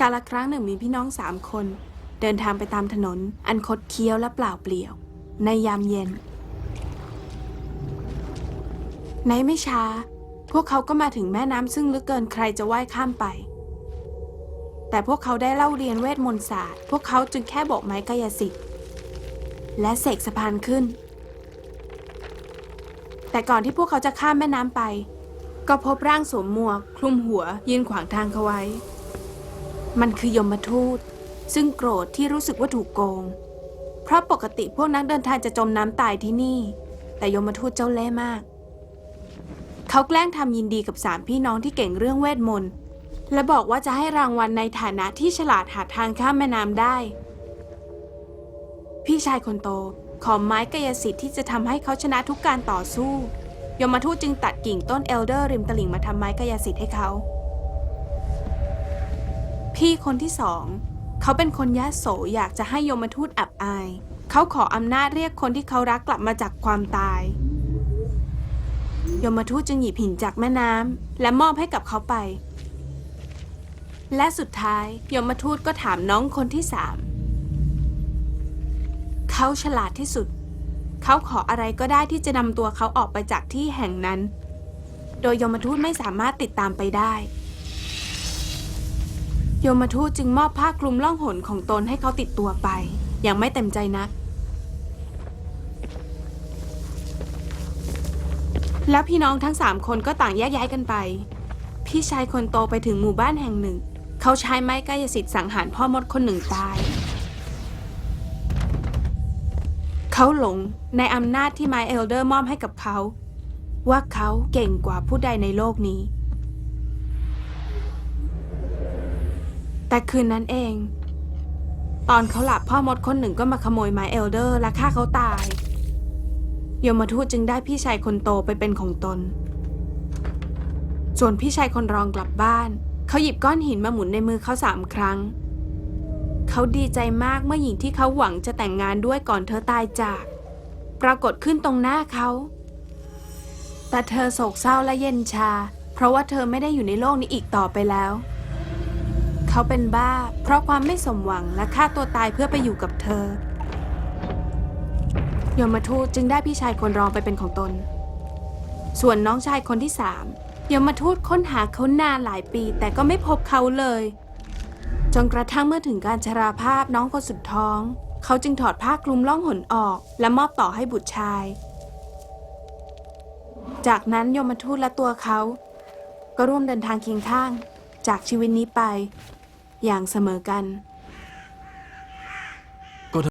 กาลครั้งหนึ่งมีพี่น้องสามคน เดินทางไปตามถนน อันคดเคี้ยวและเปล่าเปลี่ยว ในยามเย็น ในไม่ช้า พวกเขาก็มาถึงแม่น้ำซึ่งลึกเกินใครจะว่ายข้ามไป แต่พวกเขาได้เล่าเรียนเวทมนต์ศาสตร์ พวกเขาจึงแค่โบอกไม้กายสิทธิ์และเสกสะพานขึ้น แต่ก่อนที่พวกเขาจะข้ามแม่น้ำไป ก็พบร่างสวมหมวก คลุมหัวยืนขวางทางเขาไว้ มันคือยมทูต ซึ่งโกรธที่รู้สึกว่าถูกโกง เพราะปกติพวกนักเดินทางจะจมน้ำตายที่นี่ แต่ยมทูตเจ้าเล่ห์มาก เขาแกล้งทำยินดีกับสามพี่น้องที่เก่งเรื่องเวทมนต์และบอกว่าจะให้รางวัลในฐานะที่ฉลาดหาทางข้ามแม่น้ำได้ พี่ชายคนโตขอไม้กายสิทธิ์ที่จะทำให้เขาชนะทุกการต่อสู้ ยมทูตจึงตัดกิ่งต้นเอลเดอร์ริมตลิ่งมาทำไม้กายสิทธิ์ให้เขา พี่คนที่สองเขาเป็นคนยะโสอยากจะให้ยมทูตอับอาย เขาขออำนาจเรียกคนที่เขารักกลับมาจากความตาย ยมทูตจึงหยิบหินจากแม่น้ำและมอบให้กับเขาไป และสุดท้ายยมทูตก็ถามน้องคนที่สามเขาฉลาดที่สุด เขาขออะไรก็ได้ที่จะนำตัวเขาออกไปจากที่แห่งนั้น โดยยมทูตไม่สามารถติดตามไปได้ โยมทูตจึงมอบผ้าคลุมล่องหนของตนให้เขาติดตัวไป อย่างไม่เต็มใจนัก แล้วพี่น้องทั้งสามคนก็ต่างแยกย้ายกันไป พี่ชายคนโตไปถึงหมู่บ้านแห่งหนึ่ง เขาใช้ไม้กายสิทธิ์สังหารพ่อมดคนหนึ่งตาย เขาหลงในอำนาจที่ไมเอลเดอร์มอบให้กับเขา ว่าเขาเก่งกว่าผู้ใดในโลกนี้ แต่คืนนั้นเอง ตอนเขาหลับพ่อมดคนหนึ่งก็มาขโมยไมเอลเดอร์และฆ่าเขาตายยมทูตจึงได้พี่ชายคนโตไปเป็นของตน ส่วนพี่ชายคนรองกลับบ้าน เขาหยิบก้อนหินมาหมุนในมือเขาสามครั้ง เขาดีใจมากเมื่อหญิงที่เขาหวังจะแต่งงานด้วยก่อนเธอตายจาก ปรากฏขึ้นตรงหน้าเขา แต่เธอโศกเศร้าและเย็นชา เพราะว่าเธอไม่ได้อยู่ในโลกนี้อีกต่อไปแล้ว เขาเป็นบ้า เพราะความไม่สมหวังและฆ่าตัวตายเพื่อไปอยู่กับเธอ ยมทูตจึงได้พี่ชายคนรองไปเป็นของตน ส่วนน้องชายคนที่สามยมทูตค้นหาเขานานหลายปีแต่ก็ไม่พบเขาเลย จนกระทั่งเมื่อถึงการชราภาพน้องคนสุดท้อง เขาจึงถอดผ้าคลุมล่องหนออก และมอบต่อให้บุตรชาย จากนั้นยมทูตและตัวเขา ก็ร่วมเดินทางเคียงข้าง จากชีวิตนี้ไป อย่างเสมอกัน